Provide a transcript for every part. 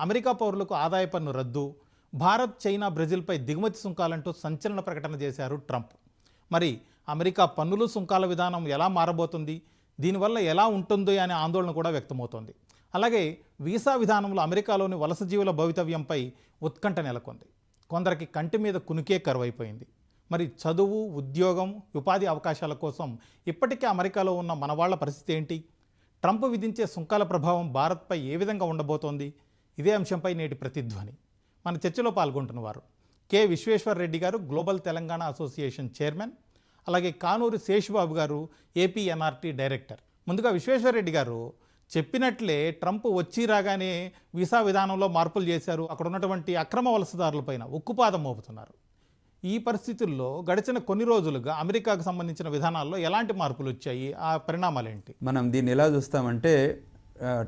America పౌరులకు ఆదాయ పన్ను రద్దు భారత్ చైనా బ్రెజిల్పై దిగుమతి సుంకాలంటూ సంచలన ప్రకటన చేశారు ట్రంప్. మరి అమెరికా పన్నులు సుంకాల విధానం ఎలా మారబోతుంది? దీనివల్ల ఎలా ఉంటుంది అనే ఆందోళన కూడా వ్యక్తమవుతోంది. అలాగే వీసా విధానంలో అమెరికాలోని వలస జీవుల భవితవ్యంపై ఉత్కంఠ నెలకొంది. కొందరికి కంటి మీద కునుకే కరువైపోయింది. మరి చదువు ఉద్యోగం ఉపాధి అవకాశాల కోసం ఇప్పటికే అమెరికాలో ఉన్న మనవాళ్ళ పరిస్థితి ఏంటి? ట్రంప్ విధించే సుంకాల ప్రభావం భారత్పై ఏ విధంగా ఉండబోతోంది? ఇదే అంశంపై నేటి ప్రతిధ్వని. మన చర్చలో పాల్గొంటున్నవారు కె విశ్వేశ్వర్ రెడ్డి గారు గ్లోబల్ తెలంగాణ అసోసియేషన్ చైర్మన్ అలాగే కానూరు శేషుబాబు గారు ఏపీ ఎన్ఆర్టీ డైరెక్టర్. ముందుగా విశ్వేశ్వర్ రెడ్డి గారు చెప్పినట్లే ట్రంప్ వచ్చి రాగానే వీసా విధానంలో మార్పులు చేశారు. అక్కడ ఉన్నటువంటి అక్రమ వలసదారులపైన ఉక్కుపాదం మోపుతున్నారు. ఈ పరిస్థితుల్లో గడిచిన కొన్ని రోజులుగా అమెరికాకు సంబంధించిన విధానాల్లో ఎలాంటి మార్పులు వచ్చాయి? ఆ పరిణామాలు ఏంటి మనం దీన్ని ఎలా చూస్తామంటే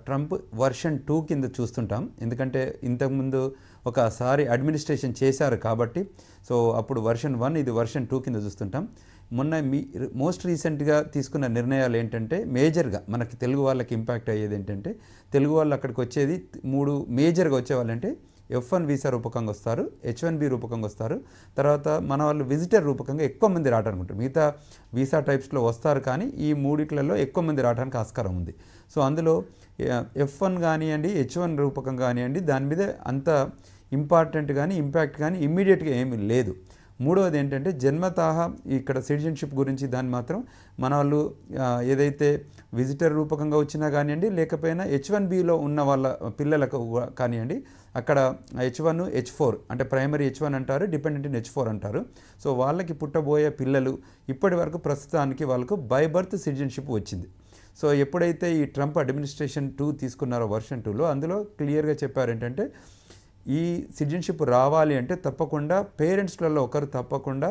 ట్రంప్ వర్షన్ టూ కింద చూస్తుంటాం. ఎందుకంటే ఇంతకుముందు ఒకసారి అడ్మినిస్ట్రేషన్ చేశారు కాబట్టి సో అప్పుడు వర్షన్ వన్ ఇది వర్షన్ టూ కింద చూస్తుంటాం. మొన్న మీ మోస్ట్ రీసెంట్గా తీసుకున్న నిర్ణయాలు ఏంటంటే మేజర్గా మనకి తెలుగు వాళ్ళకి ఇంపాక్ట్ అయ్యేది ఏంటంటే తెలుగు వాళ్ళు అక్కడికి వచ్చేది మూడు మేజర్గా వచ్చేవాళ్ళంటే ఎఫ్ వన్ వీసా రూపకంగా వస్తారు హెచ్ వన్ బి రూపకంగా వస్తారు. తర్వాత మన వాళ్ళు విజిటర్ రూపకంగా ఎక్కువ మంది రావడానికి మిగతా వీసా టైప్స్లో వస్తారు కానీ ఈ మూడిట్లలో ఎక్కువ మంది రావడానికి ఆస్కారం ఉంది. సో అందులో ఎఫ్ వన్ కానివ్వండి హెచ్ వన్ రూపకం కానివ్వండి దాని మీద అంత ఇంపార్టెంట్ కానీ ఇంపాక్ట్ కానీ ఇమ్మీడియట్గా ఏమీ లేదు. మూడవది ఏంటంటే జన్మతాహ ఇక్కడ సిటిజన్షిప్ గురించి దాన్ని మాత్రం మన వాళ్ళు ఏదైతే విజిటర్ రూపకంగా వచ్చినా కానివ్వండి లేకపోయినా హెచ్ వన్ బిలో ఉన్న వాళ్ళ పిల్లలకు కానివ్వండి అక్కడ హెచ్ వన్ హెచ్ ఫోర్ అంటే ప్రైమరీ హెచ్ వన్ అంటారు డిపెండెంట్ ఇన్ హెచ్ ఫోర్ అంటారు. సో వాళ్ళకి పుట్టబోయే పిల్లలు ఇప్పటి వరకు ప్రస్తుతానికి వాళ్ళకు బై బర్త్ సిటిజన్షిప్ వచ్చింది. సో ఎప్పుడైతే ఈ ట్రంప్ అడ్మినిస్ట్రేషన్ టూ తీసుకున్నారో వర్షన్ టూలో అందులో క్లియర్గా చెప్పారు ఏంటంటే ఈ సిటిజన్షిప్ రావాలి అంటే తప్పకుండా పేరెంట్స్లలో ఒకరు తప్పకుండా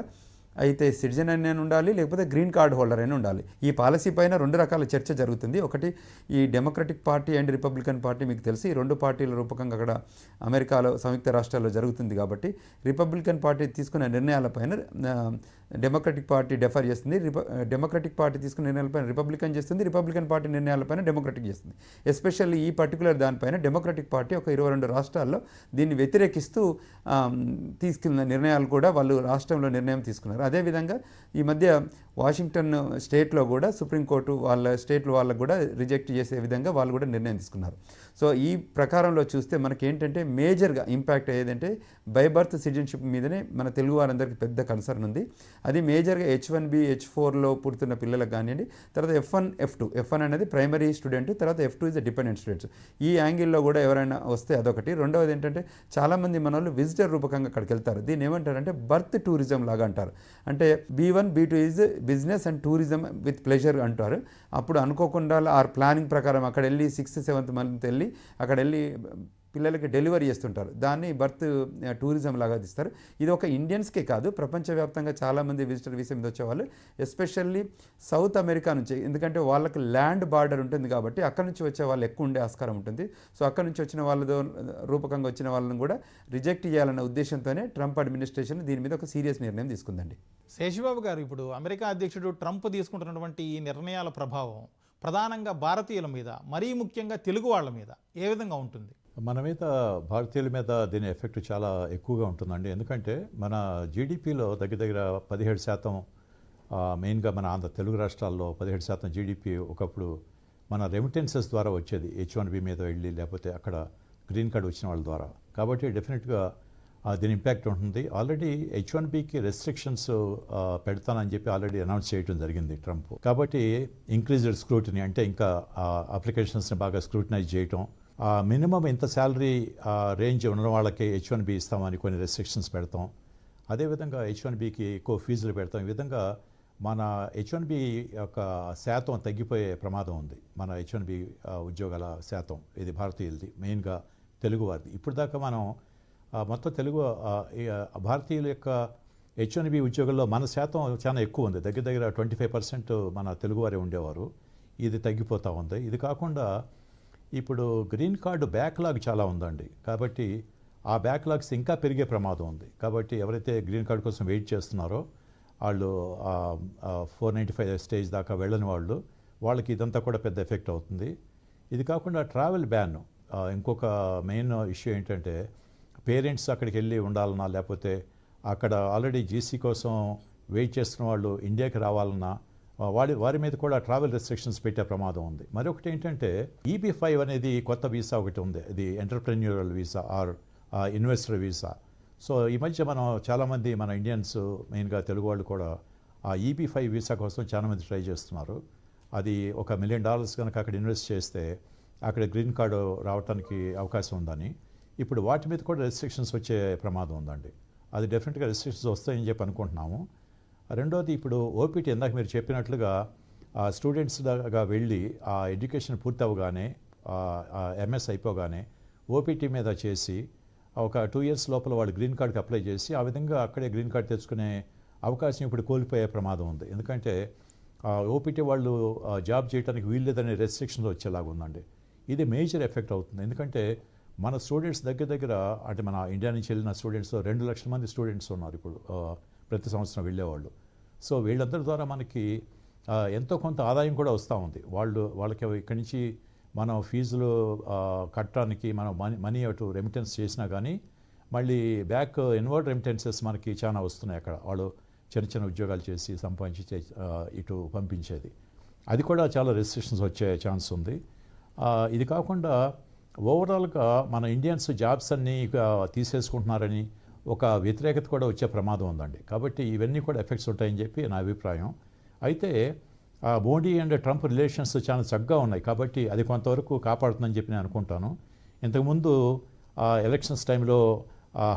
అయితే సిటిజన్ అయినా ఉండాలి లేకపోతే గ్రీన్ కార్డ్ హోల్డర్ అయినా ఉండాలి. ఈ పాలసీ పైన రెండు రకాల చర్చ జరుగుతుంది. ఒకటి ఈ democratic party and republican party మీకు తెలిసి. ఈ రెండు పార్టీల రూపకంగా అక్కడ అమెరికాలో సంయుక్త రాష్ట్రాల్లో జరుగుతుంది కాబట్టి రిపబ్లికన్ పార్టీ తీసుకున్న నిర్ణయాలపైన డెమోక్రటిక్ పార్టీ డెఫర్ చేస్తుంది. రిప డెమోక్రటిక్ పార్టీ తీసుకున్న నిర్ణయాలపైన రిపబ్లికన్ చేస్తుంది. రిపబ్లికన్ పార్టీ నిర్ణయాలపైన డెమోక్రటిక్ చేస్తుంది. ఎస్పెషల్లీ ఈ పర్టికులర్ దానిపైన డెమోక్రటిక్ పార్టీ ఒక ఇరవై రెండు రాష్ట్రాల్లో దీన్ని వ్యతిరేకిస్తూ తీసుకున్న నిర్ణయాలు కూడా వాళ్ళు రాష్ట్రంలో నిర్ణయం తీసుకున్నారు? అదేవిధంగా ఈ మధ్య వాషింగ్టన్ స్టేట్లో కూడా సుప్రీంకోర్టు వాళ్ళ స్టేట్లో వాళ్ళకు కూడా రిజెక్ట్ చేసే విధంగా వాళ్ళు కూడా నిర్ణయం తీసుకున్నారు. సో ఈ ప్రకారంలో చూస్తే మనకి ఏంటంటే మేజర్గా ఇంపాక్ట్ అయ్యేదంటే బై బర్త్ సిటిజన్షిప్ మీదనే మన తెలుగు వారందరికీ పెద్ద కన్సర్న్ ఉంది. అది మేజర్గా హెచ్ వన్ బి హెచ్ ఫోర్లో పుడుతున్న పిల్లలకు కానివ్వండి తర్వాత F one F two F one అనేది ప్రైమరీ స్టూడెంట్ తర్వాత F two is dependent students ఈ యాంగిల్లో కూడా ఎవరైనా వస్తే అదొకటి. రెండవది ఏంటంటే చాలామంది మన వాళ్ళు విజిటర్ రూపకంగా అక్కడికి వెళ్తారు. దీన్ని ఏమంటారంటే బర్త్ టూరిజం లాగా అంటారు. అంటే B one B two is business and tourism with pleasure అంటారు. అప్పుడు అనుకోకుండా ఆర్ ప్లానింగ్ ప్రకారం అక్కడ వెళ్ళి సిక్స్త్ సెవెంత్ మంత్ వెళ్ళి అక్కడ వెళ్ళి పిల్లలకి డెలివరీ చేస్తుంటారు. దాన్ని బర్త్ టూరిజం లాగా తీస్తారు. ఇది ఒక ఇండియన్స్కే కాదు ప్రపంచవ్యాప్తంగా చాలామంది విజిటర్ వీసా మీద వచ్చేవాళ్ళు. ఎస్పెషల్లీ సౌత్ అమెరికా నుంచి ఎందుకంటే వాళ్ళకి ల్యాండ్ బార్డర్ ఉంటుంది కాబట్టి అక్కడ నుంచి వచ్చే వాళ్ళు ఎక్కువ ఉండే ఆస్కారం ఉంటుంది. సో అక్కడ నుంచి వచ్చిన వాళ్ళతో రూపకంగా వచ్చిన వాళ్ళని కూడా రిజెక్ట్ చేయాలన్న ఉద్దేశంతోనే ట్రంప్ అడ్మినిస్ట్రేషన్ దీని మీద ఒక సీరియస్ నిర్ణయం తీసుకుందండి. శేషబాబు గారు ఇప్పుడు అమెరికా అధ్యక్షుడు ట్రంప్ తీసుకుంటున్నటువంటి ఈ నిర్ణయాల ప్రభావం ప్రధానంగా భారతీయుల మీద మరీ ముఖ్యంగా తెలుగు వాళ్ళ మీద ఏ విధంగా ఉంటుంది? మన మీద భారతీయుల మీద దీని ఎఫెక్ట్ చాలా ఎక్కువగా ఉంటుందండి. ఎందుకంటే మన జీడిపిలో దగ్గర దగ్గర పదిహేడు శాతం మెయిన్గా మన ఆంధ్ర తెలుగు రాష్ట్రాల్లో పదిహేడు శాతం జీడిపి ఒకప్పుడు మన రెమిటెన్సెస్ ద్వారా వచ్చేది. హెచ్ వన్ బి మీద వెళ్ళి లేకపోతే అక్కడ గ్రీన్ కార్డ్ వచ్చిన వాళ్ళ ద్వారా. కాబట్టి డెఫినెట్గా దీని ఇంపాక్ట్ ఉంటుంది. ఆల్రెడీ హెచ్ వన్ బికి రెస్ట్రిక్షన్స్ పెడతానని చెప్పి ఆల్రెడీ అనౌన్స్ చేయడం జరిగింది ట్రంప్. కాబట్టి ఇంక్రీజ్డ్ స్క్రూటినీ అంటే ఇంకా అప్లికేషన్స్ని బాగా స్క్రూటినైజ్ చేయటం మినిమం ఇంత శాలరీ రేంజ్ ఉన్న వాళ్ళకి హెచ్ వన్ బి ఇస్తామని కొన్ని రెస్ట్రిక్షన్స్ పెడతాం. అదేవిధంగా హెచ్ వన్ బికి ఎక్కువ ఫీజులు పెడతాం. ఈ విధంగా మన హెచ్ వన్ బి యొక్క శాతం తగ్గిపోయే ప్రమాదం ఉంది. మన హెచ్ వన్ బి ఉద్యోగాల శాతం. ఇది భారతీయులది. మెయిన్గా తెలుగు వారిది. ఇప్పుడు దాకా మనం మొత్తం తెలుగు భారతీయుల యొక్క హెచ్ వన్ బి ఉద్యోగాల్లో మన శాతం చాలా ఎక్కువ ఉంది. దగ్గర దగ్గర ట్వంటీ ఫైవ్ పర్సెంట్ మన తెలుగువారే ఉండేవారు. ఇది తగ్గిపోతూ ఉంది. ఇది కాకుండా ఇప్పుడు గ్రీన్ కార్డు బ్యాక్లాగ్ చాలా ఉందండి. కాబట్టి ఆ బ్యాక్లాగ్స్ ఇంకా పెరిగే ప్రమాదం ఉంది. కాబట్టి ఎవరైతే గ్రీన్ కార్డు కోసం వెయిట్ చేస్తున్నారో వాళ్ళు ఫోర్ నైంటీ ఫైవ్ స్టేజ్ దాకా వెళ్ళని వాళ్ళు వాళ్ళకి ఇదంతా కూడా పెద్ద ఎఫెక్ట్ అవుతుంది. ఇది కాకుండా ట్రావెల్ బ్యాన్ ఇంకొక మెయిన్ ఇష్యూ ఏంటంటే పేరెంట్స్ అక్కడికి వెళ్ళి ఉండాలన్నా లేకపోతే అక్కడ ఆల్రెడీ జీసీ కోసం వెయిట్ చేస్తున్న వాళ్ళు ఇండియాకి రావాలన్నా వాడి వారి మీద కూడా ట్రావెల్ రెస్ట్రిక్షన్స్ పెట్టే ప్రమాదం ఉంది. మరొకటి ఏంటంటే ఈబీ ఫైవ్ అనేది కొత్త వీసా ఒకటి ఉంది. ఇది entrepreneurial visa or investor visa so ఈ మధ్య మనం చాలామంది మన ఇండియన్స్ మెయిన్గా తెలుగు వాళ్ళు కూడా ఆ ఈబీ ఫైవ్ వీసా కోసం చాలామంది ట్రై చేస్తున్నారు. అది ఒక మిలియన్ డాలర్స్ కనుక అక్కడ ఇన్వెస్ట్ చేస్తే అక్కడ గ్రీన్ కార్డు రావడానికి అవకాశం ఉందని. ఇప్పుడు వాటి మీద కూడా రెస్ట్రిక్షన్స్ వచ్చే ప్రమాదం ఉందండి. అది డెఫినెట్గా రెస్ట్రిక్షన్స్ వస్తాయని చెప్పి అనుకుంటున్నాము. రెండోది ఇప్పుడు ఓపీటీ ఇందాక మీరు చెప్పినట్లుగా ఆ స్టూడెంట్స్ వెళ్ళి ఆ ఎడ్యుకేషన్ పూర్తి అవగానే ఎంఎస్ అయిపోగానే ఓపీటీ మీద చేసి ఒక టూ ఇయర్స్ లోపల వాళ్ళు గ్రీన్ కార్డ్కి అప్లై చేసి ఆ విధంగా అక్కడే గ్రీన్ కార్డ్ తెచ్చుకునే అవకాశం ఇప్పుడు కోల్పోయే ప్రమాదం ఉంది. ఎందుకంటే ఓపీటీ వాళ్ళు జాబ్ చేయడానికి వీల్లేదనే రెస్ట్రిక్షన్స్ వచ్చేలాగా ఉందండి. ఇది మేజర్ ఎఫెక్ట్ అవుతుంది. ఎందుకంటే మన స్టూడెంట్స్ దగ్గర దగ్గర అంటే మన ఇండియా నుంచి వెళ్ళిన స్టూడెంట్స్ రెండు లక్షల మంది స్టూడెంట్స్ ఉన్నారు ఇప్పుడు ప్రతి సంవత్సరం వెళ్ళేవాళ్ళు. సో వీళ్ళందరి ద్వారా మనకి ఎంతో కొంత ఆదాయం కూడా వస్తూ ఉంది. వాళ్ళు వాళ్ళకి ఇక్కడి నుంచి మనం ఫీజులు కట్టడానికి మనం మనీ మనీ అటు రెమిటెన్స్ చేసినా కానీ మళ్ళీ బ్యాక్ ఇన్వర్డ్ రెమిటెన్సెస్ మనకి చాలా వస్తున్నాయి అక్కడ. వాళ్ళు చిన్న చిన్న ఉద్యోగాలు చేసి సంపాదించి చే- ఇటు పంపించేది. అది కూడా చాలా రెస్ట్రిక్షన్స్ వచ్చే ఛాన్స్ ఉంది. ఇది కాకుండా ఓవరాల్గా మన ఇండియన్స్ జాబ్స్ అన్నీ తీసేసుకుంటున్నారని ఒక వ్యతిరేకత కూడా వచ్చే ప్రమాదం ఉందండి. కాబట్టి ఇవన్నీ కూడా ఎఫెక్ట్స్ ఉంటాయని చెప్పి నా అభిప్రాయం. అయితే మోడీ అండ్ ట్రంప్ రిలేషన్స్ చాలా చక్కగా ఉన్నాయి. కాబట్టి అది కొంతవరకు కాపాడుతుందని చెప్పి నేను అనుకుంటాను. ఇంతకుముందు ఆ ఎలక్షన్స్ టైంలో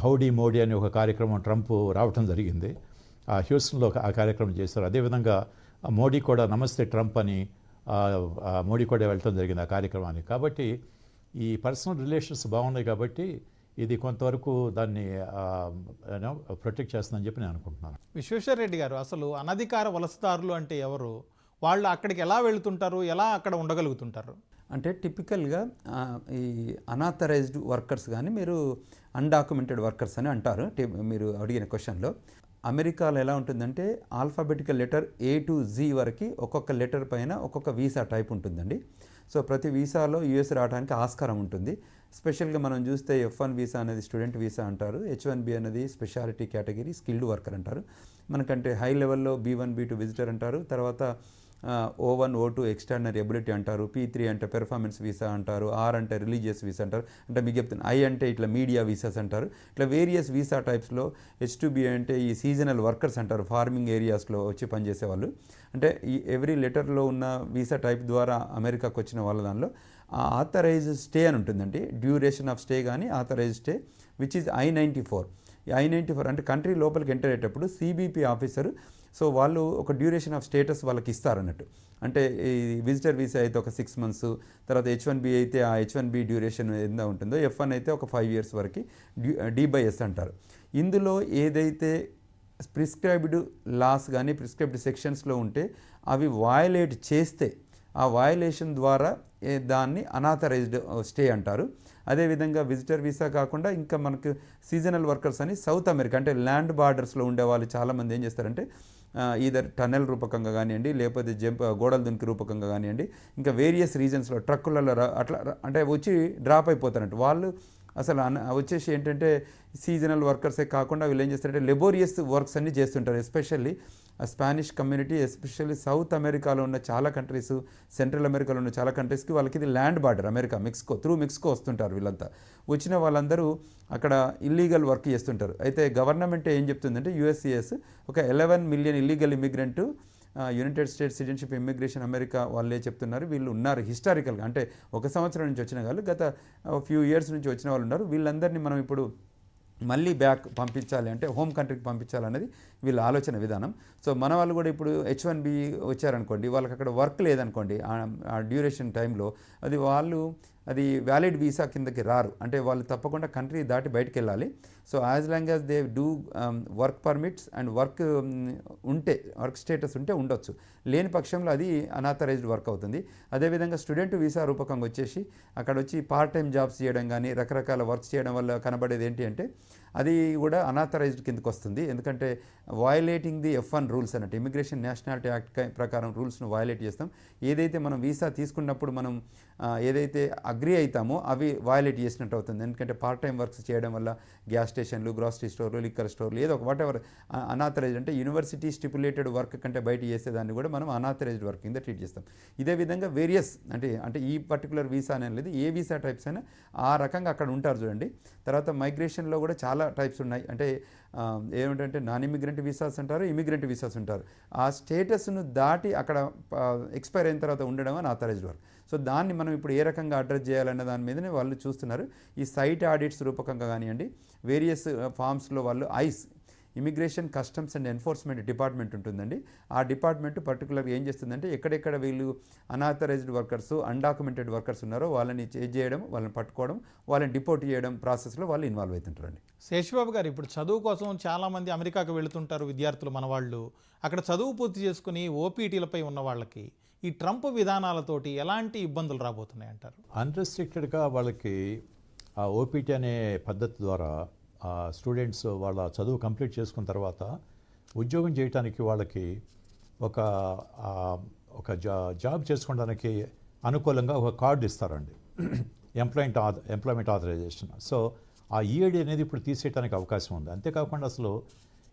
హౌడీ మోడీ అనే ఒక కార్యక్రమం ట్రంప్ రావటం జరిగింది. ఆ హ్యూస్టన్లో ఆ కార్యక్రమం చేశారు. అదేవిధంగా మోడీ కూడా నమస్తే ట్రంప్ అని మోడీ కూడా వెళ్ళటం జరిగింది ఆ కార్యక్రమానికి. కాబట్టి ఈ పర్సనల్ రిలేషన్స్ బాగున్నాయి కాబట్టి ఇది కొంతవరకు దాన్ని ప్రొటెక్ట్ చేస్తుందని చెప్పి నేను అనుకుంటున్నాను. విశ్వేశ్వర రెడ్డి గారు అసలు అనధికార వలసదారులు అంటే ఎవరు? వాళ్ళు అక్కడికి ఎలా వెళుతుంటారు? ఎలా అక్కడ ఉండగలుగుతుంటారు? అంటే టిపికల్గా ఈ అనాథరైజ్డ్ వర్కర్స్ కానీ మీరు అన్డాక్యుమెంటెడ్ వర్కర్స్ అని అంటారు మీరు అడిగిన క్వశ్చన్లో. అమెరికాలో ఎలా ఉంటుందంటే alphabetical letter A to Z వరకు ఒక్కొక్క లెటర్ పైన ఒక్కొక్క వీసా టైప్ ఉంటుందండి. సో ప్రతి వీసాలో యూఎస్ రావడానికి ఆస్కారం ఉంటుంది. స్పెషల్గా మనం చూస్తే ఎఫ్ వన్ వీసా అనేది స్టూడెంట్ వీసా అంటారు. హెచ్ వన్ బి అనేది స్పెషాలిటీ కేటగిరీ స్కిల్డ్ వర్కర్ అంటారు. మనకంటే హై లెవెల్లో B one B two visitor అంటారు. తర్వాత O one O two extraordinary ability అంటారు. పీ త్రీ అంటే పెర్ఫార్మెన్స్ వీసా అంటారు. ఆర్ అంటే రిలీజియస్ వీసా అంటారు. అంటే మీకు చెప్తాను ఐ అంటే ఇట్లా మీడియా వీసాస్ అంటారు. ఇట్లా వేరియస్ వీసా టైప్స్లో హెచ్ టు బి అంటే ఈ సీజనల్ వర్కర్స్ అంటారు. ఫార్మింగ్ ఏరియాస్లో వచ్చి పనిచేసే వాళ్ళు అంటే ఈ ఎవ్రీ లెటర్లో ఉన్న వీసా టైప్ ద్వారా అమెరికాకు వచ్చిన వాళ్ళ దానిలో ఆ ఆథరైజ్ స్టే అని ఉంటుందండి. డ్యూరేషన్ ఆఫ్ స్టే కానీ authorize stay which is I ninety four ఈ ఐ నైంటీ ఫోర్ అంటే కంట్రీ లోపలికి ఎంటర్ అయ్యేటప్పుడు సిబిపి ఆఫీసర్ సో వాళ్ళు ఒక డ్యూరేషన్ ఆఫ్ స్టేటస్ వాళ్ళకి ఇస్తారన్నట్టు. అంటే ఈ విజిటర్ వీసా అయితే ఒక సిక్స్ మంత్స్ తర్వాత హెచ్ వన్ బి అయితే ఆ హెచ్ వన్ బి డ్యూరేషన్ ఎంత ఉంటుందో ఎఫ్ వన్ అయితే ఒక ఫైవ్ ఇయర్స్ వరకు డ్యూ డి బై ఎస్ అంటారు. ఇందులో ఏదైతే ప్రిస్క్రైబ్డ్ లాస్ కానీ ప్రిస్క్రైబ్డ్ సెక్షన్స్లో ఉంటే అవి వయలేట్ చేస్తే ఆ వయలేషన్ ద్వారా దాన్ని అనాథరైజ్డ్ స్టే అంటారు. అదేవిధంగా విజిటర్ వీసా కాకుండా ఇంకా మనకు సీజనల్ వర్కర్స్ అని సౌత్ అమెరికా అంటే ల్యాండ్ బార్డర్స్లో ఉండే వాళ్ళు చాలామంది ఏం చేస్తారంటే ఈధర్ టన్నెల్ రూపకంగా కానివ్వండి లేకపోతే జంప్ గోడల దునికి రూపకంగా కానివ్వండి ఇంకా వేరియస్ రీజన్స్లో ట్రక్కులలో అట్లా అంటే వచ్చి డ్రాప్ అయిపోతారంట. వాళ్ళు అసలు అన వచ్చేసి ఏంటంటే సీజనల్ వర్కర్సే కాకుండా వీళ్ళు ఏం చేస్తారంటే లెబోరియస్ వర్క్స్ అన్నీ చేస్తుంటారు. Especially Spanish community especially south అమెరికాలో ఉన్న చాలా కంట్రీస్ సెంట్రల్ అమెరికాలో ఉన్న చాలా కంట్రీస్కి వాళ్ళకి ఇది land border America Mexico through Mexico వస్తుంటారు వీళ్ళంతా. వచ్చిన వాళ్ళందరూ అక్కడ ఇల్లీగల్ వర్క్ చేస్తుంటారు. అయితే గవర్నమెంట్ ఏం చెప్తుందంటే యుఎస్సిఎస్ ఒక eleven million illegal immigrant United States citizenship immigration America వాళ్ళే చెప్తున్నారు. వీళ్ళు ఉన్నారు హిస్టారికల్గా అంటే ఒక సంవత్సరం నుంచి వచ్చిన వాళ్ళు గత ఫ్యూ ఇయర్స్ నుంచి వచ్చిన వాళ్ళు ఉన్నారు. వీళ్ళందరినీ మనం ఇప్పుడు మళ్ళీ బ్యాక్ పంపించాలి అంటే హోమ్ కంట్రీకి పంపించాలనేది వీళ్ళ ఆలోచన విధానం. సో మన వాళ్ళు కూడా ఇప్పుడు హెచ్ వన్ బి వచ్చారనుకోండి వాళ్ళకి అక్కడ వర్క్ లేదనుకోండి ఆ- ఆ డ్యూరేషన్ టైంలో అది వాళ్ళు అది వ్యాలిడ్ వీసా కిందకి రారు. అంటే వాళ్ళు తప్పకుండా కంట్రీ దాటి బయటకు వెళ్ళాలి. So as long as they do work permits and work ఉంటే వర్క్ స్టేటస్ ఉంటే ఉండొచ్చు. లేని పక్షంలో అది అనాథరైజ్డ్ వర్క్ అవుతుంది. అదేవిధంగా స్టూడెంట్ వీసా రూపకంగా వచ్చేసి అక్కడ వచ్చి పార్ట్ టైం జాబ్స్ చేయడం కానీ రకరకాల వర్క్స్ చేయడం వల్ల కనబడేది ఏంటి అంటే అది కూడా అనాథరైజ్డ్ కిందకు వస్తుంది. ఎందుకంటే violating the F one rules అన్నట్టు ఇమిగ్రేషన్ నేషనాలిటీ యాక్ట్ ప్రకారం రూల్స్ను వయలేట్ చేస్తాం. ఏదైతే మనం వీసా తీసుకున్నప్పుడు మనం ఏదైతే అగ్రి అవుతామో అవి వయలేట్ చేసినట్టు అవుతుంది. ఎందుకంటే పార్ట్ టైం వర్క్స్ చేయడం వల్ల గ్యాస్ స్టేషన్లు గ్రాసరీ స్టోర్లు లిక్కర్ స్టోర్లు ఏదో ఒక వాట్ ఎవర్ అనాథరైజ్డ్ అంటే యూనివర్సిటీ స్టిపులేటెడ్ వర్క్ కంటే బయట చేసేదాన్ని కూడా మనం అనాథరైజ్డ్ వర్క్ కింద ట్రీట్ చేస్తాం. ఇదే విధంగా వేరియస్ అంటే అంటే ఈ పర్టికులర్ వీసా అనేది లేదు ఏ వీసా టైప్స్ అయినా ఆ రకంగా అక్కడ ఉంటారు చూడండి. తర్వాత మైగ్రేషన్లో కూడా చాలా టైప్స్ ఉన్నాయి. అంటే ఏమిటంటే నాన్ ఇమిగ్రెంట్ వీసాస్ అంటారు ఇమిగ్రెంట్ వీసాస్ ఉంటారు ఆ స్టేటస్ను దాటి అక్కడ ఎక్స్పైర్ అయిన తర్వాత ఉండడం అని ఆథరైజ్డ్ వర్క్ సో దాన్ని మనం ఇప్పుడు ఏ రకంగా అడ్రస్ చేయాలన్న దాని మీదనే వాళ్ళు చూస్తున్నారు. ఈ సైట్ ఆడిట్స్ రూపకంగా కానివ్వండి వేరియస్ ఫామ్స్లో uh, వాళ్ళు ICE immigration customs and enforcement department ఉంటుందండి. ఆ డిపార్ట్మెంట్ పర్టికులర్గా ఏం చేస్తుందంటే ఎక్కడెక్కడ వీళ్ళు అనాథరైజ్డ్ వర్కర్స్ అన్డాక్యుమెంటెడ్ వర్కర్స్ ఉన్నారో వాళ్ళని చేజ్ చేయడం వాళ్ళని పట్టుకోవడం వాళ్ళని డిపోర్ట్ చేయడం ప్రాసెస్లో వాళ్ళు ఇన్వాల్వ్ అవుతుంటారండి. శేషబాబు గారు ఇప్పుడు చదువు కోసం చాలామంది అమెరికాకు వెళుతుంటారు విద్యార్థులు మన వాళ్ళు అక్కడ చదువు పూర్తి చేసుకుని ఓపీటీలపై ఉన్న వాళ్ళకి ఈ ట్రంప్ విధానాలతోటి ఎలాంటి ఇబ్బందులు రాబోతున్నాయి అంటారు? అన్రెస్ట్రిక్టెడ్గా వాళ్ళకి ఆ ఓపీటీ అనే పద్ధతి ద్వారా ఆ స్టూడెంట్స్ వాళ్ళ చదువు కంప్లీట్ చేసుకున్న తర్వాత ఉద్యోగం చేయడానికి వాళ్ళకి ఒక ఒక జా జాబ్ చేసుకోవడానికి అనుకూలంగా ఒక కార్డు ఇస్తారండి. ఎంప్లాయింట్ ఆ ఎంప్లాయ్మెంట్ ఆథరైజేషన్ సో ఆ ఈఏడి అనేది ఇప్పుడు తీసేయడానికి అవకాశం ఉంది. అంతేకాకుండా అసలు